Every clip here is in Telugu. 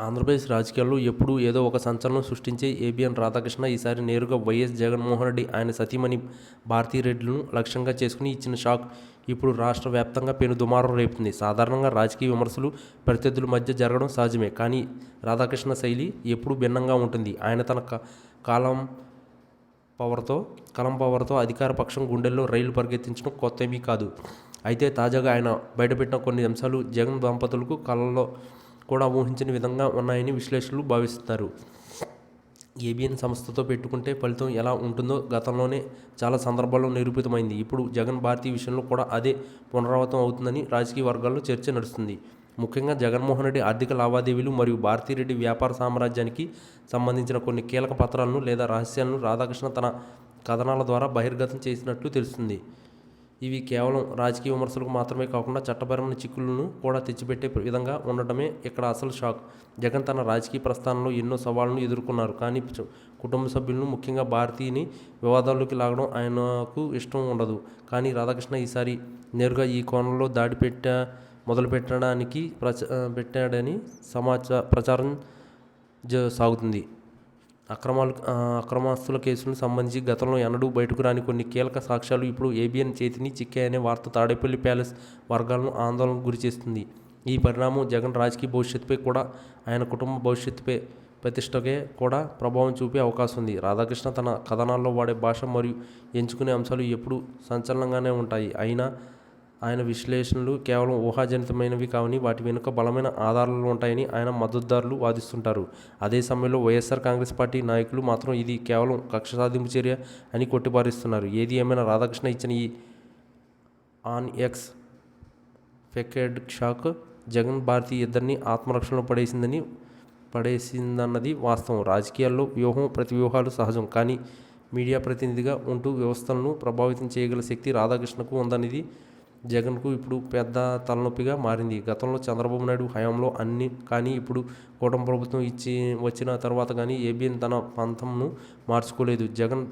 ఆంధ్రప్రదేశ్ రాజకీయాల్లో ఎప్పుడూ ఏదో ఒక సంచలనం సృష్టించే ఏబీఎన్ రాధాకృష్ణ ఈసారి నేరుగా వైఎస్ జగన్మోహన్ రెడ్డి ఆయన సతీమణి భారతీరెడ్డిలను లక్ష్యంగా చేసుకుని ఇచ్చిన షాక్ ఇప్పుడు రాష్ట్ర వ్యాప్తంగా పెను దుమారం రేపుతుంది. సాధారణంగా రాజకీయ విమర్శలు ప్రత్యర్థుల మధ్య జరగడం సహజమే కానీ రాధాకృష్ణ శైలి ఎప్పుడూ భిన్నంగా ఉంటుంది. ఆయన తన క- కాలం పవర్తో కలం పవర్తో అధికార పక్షం గుండెల్లో రైలు పరిగెత్తించడం కొత్తవి కాదు. అయితే తాజాగా ఆయన బయటపెట్టిన కొన్ని అంశాలు జగన్ దంపతులకు కళల్లో కూడా ఊహించని విధంగా ఉన్నాయని విశ్లేషకులు భావిస్తారు. ఏబిఎన్ సంస్థతో పెట్టుకుంటే ఫలితం ఎలా ఉంటుందో గతంలోనే చాలా సందర్భాల్లో నిరూపితమైంది. ఇప్పుడు జగన్ భారతి విషయంలో కూడా అదే పునరావృతం అవుతుందని రాజకీయ వర్గాల్లో చర్చ నడుస్తుంది. ముఖ్యంగా జగన్మోహన్ రెడ్డి ఆర్థిక లావాదేవీలు మరియు భారతీరెడ్డి వ్యాపార సామ్రాజ్యానికి సంబంధించిన కొన్ని కీలక పత్రాలను లేదా రహస్యాలను రాధాకృష్ణ తన కథనాల ద్వారా బహిర్గతం చేసినట్లు తెలుస్తుంది. ఇవి కేవలం రాజకీయ విమర్శలకు మాత్రమే కాకుండా చట్టపరమైన చిక్కులను కూడా తెచ్చిపెట్టే విధంగా ఉండటమే ఇక్కడ అసలు షాక్. జగన్ తన రాజకీయ ప్రస్థానంలో ఎన్నో సవాళ్ళను ఎదుర్కొన్నారు. కానీ కుటుంబ సభ్యులను ముఖ్యంగా భారతీయని వివాదాల్లోకి లాగడం ఆయనకు ఇష్టం ఉండదు. కానీ రాధాకృష్ణ ఈసారి నేరుగా ఈ కోణంలో దాడి పెట్టా మొదలు పెట్టడానికి ప్రచ పెట్టాడని సమాచార ప్రచారం జ సాగుతుంది. అక్రమాలు అక్రమాస్తుల కేసులకు సంబంధించి గతంలో ఎన్నడూ బయటకు రాని కొన్ని కీలక సాక్ష్యాలు ఇప్పుడు ఏబిఎన్ చేతిని చిక్కాయనే వార్త తాడేపల్లి ప్యాలెస్ వర్గాలను ఆందోళనకు గురిచేస్తుంది ఈ పరిణామం జగన్ రాజకీయ భవిష్యత్తుపై కూడా ఆయన కుటుంబ భవిష్యత్తుపై ప్రతిష్టకే కూడా ప్రభావం చూపే అవకాశం ఉంది. రాధాకృష్ణ తన కథనాల్లో వాడే భాష మరియు ఎంచుకునే అంశాలు ఎప్పుడూ సంచలనంగానే ఉంటాయి. అయినా ఆయన విశ్లేషణలు కేవలం ఊహాజనితమైనవి కావని వాటి వెనుక బలమైన ఆధారాలు ఉంటాయని ఆయన మద్దతుదారులు వాదిస్తుంటారు. అదే సమయంలో వైఎస్ఆర్ కాంగ్రెస్ పార్టీ నాయకులు మాత్రం ఇది కేవలం కక్ష సాధింపు చర్య అని కొట్టిపారిస్తున్నారు. ఏది ఏమైనా రాధాకృష్ణ ఇచ్చిన ఈ unexpected shock Jagan Bharathi ఇద్దరిని ఆత్మరక్షణలో పడేసిందని పడేసిందన్నది వాస్తవం. రాజకీయాల్లో వ్యూహం ప్రతి వ్యూహాలు సహజం. కానీ మీడియా ప్రతినిధిగా ఉంటూ వ్యవస్థలను ప్రభావితం చేయగల శక్తి రాధాకృష్ణకు ఉందనేది జగన్కు ఇప్పుడు పెద్ద తలనొప్పిగా మారింది. గతంలో చంద్రబాబు నాయుడు హయాంలో అన్ని కానీ ఇప్పుడు కూటమి ప్రభుత్వం ఇచ్చి వచ్చిన తర్వాత కానీ ఏబిఎన్ తన పంతంను మార్చుకోలేదు. జగన్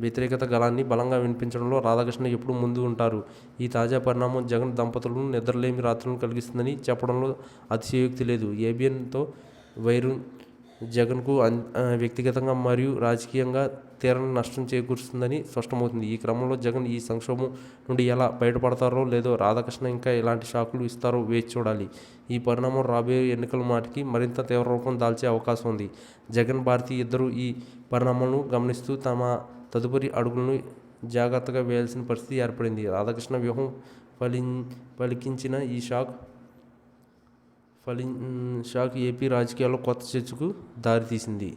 వ్యతిరేకత గలాన్ని బలంగా వినిపించడంలో రాధాకృష్ణ ఎప్పుడు ముందు ఉంటారు. ఈ తాజా పరిణామం జగన్ దంపతులను నిద్రలేమి రాత్రులను కలిగిస్తుందని చెప్పడంలో అతిశయోక్తి లేదు. ఏబిఎన్తో వైరు జగన్కు అన్- వ్యక్తిగతంగా మరియు రాజకీయంగా తీరని నష్టం చేకూరుస్తుందని స్పష్టమవుతుంది. ఈ క్రమంలో జగన్ ఈ సంక్షోభం నుండి ఎలా బయటపడతారో లేదో రాధాకృష్ణ ఇంకా ఎలాంటి షాకులు ఇస్తారో వేచి చూడాలి. ఈ పరిణామం రాబోయే ఎన్నికల మాటికి మరింత తీవ్ర రూపం దాల్చే అవకాశం ఉంది. జగన్ భారతి ఇద్దరు ఈ పరిణామాలను గమనిస్తూ తమ తదుపరి అడుగులను జాగ్రత్తగా వేయాల్సిన పరిస్థితి ఏర్పడింది. రాధాకృష్ణ వ్యూహం ఫలి పలికించిన ఈ షాక్ ఫలి షాక్ ఏపీ రాజకీయాల్లో కొత్త చర్చకు దారితీసింది